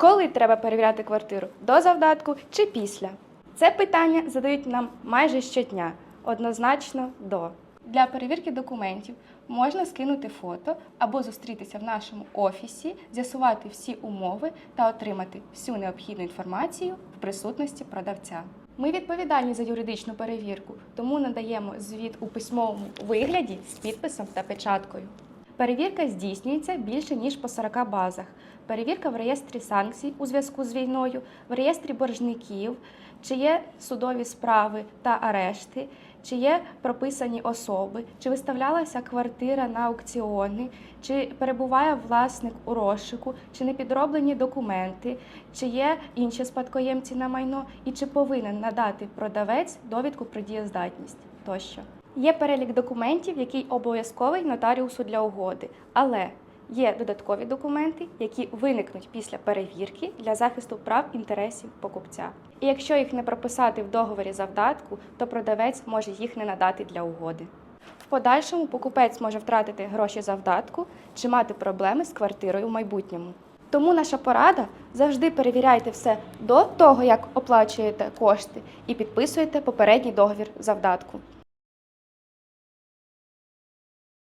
Коли треба перевіряти квартиру до завдатку чи після? Це питання задають нам майже щодня, однозначно до. Для перевірки документів можна скинути фото або зустрітися в нашому офісі, з'ясувати всі умови та отримати всю необхідну інформацію в присутності продавця. Ми відповідальні за юридичну перевірку, тому надаємо звіт у письмовому вигляді з підписом та печаткою. Перевірка здійснюється більше ніж по 40 базах. Перевірка в реєстрі санкцій у зв'язку з війною, в реєстрі боржників, чи є судові справи та арешти, чи є прописані особи, чи виставлялася квартира на аукціони, чи перебуває власник у розшуку, чи не підроблені документи, чи є інші спадкоємці на майно, і чи повинен надати продавець довідку про дієздатність тощо. Є перелік документів, який обов'язковий нотаріусу для угоди, але є додаткові документи, які виникнуть після перевірки для захисту прав інтересів покупця. І якщо їх не прописати в договорі завдатку, то продавець може їх не надати для угоди. В подальшому покупець може втратити гроші завдатку чи мати проблеми з квартирою в майбутньому. Тому наша порада завжди перевіряйте все до того, як оплачуєте кошти, і підписуєте попередній договір завдатку.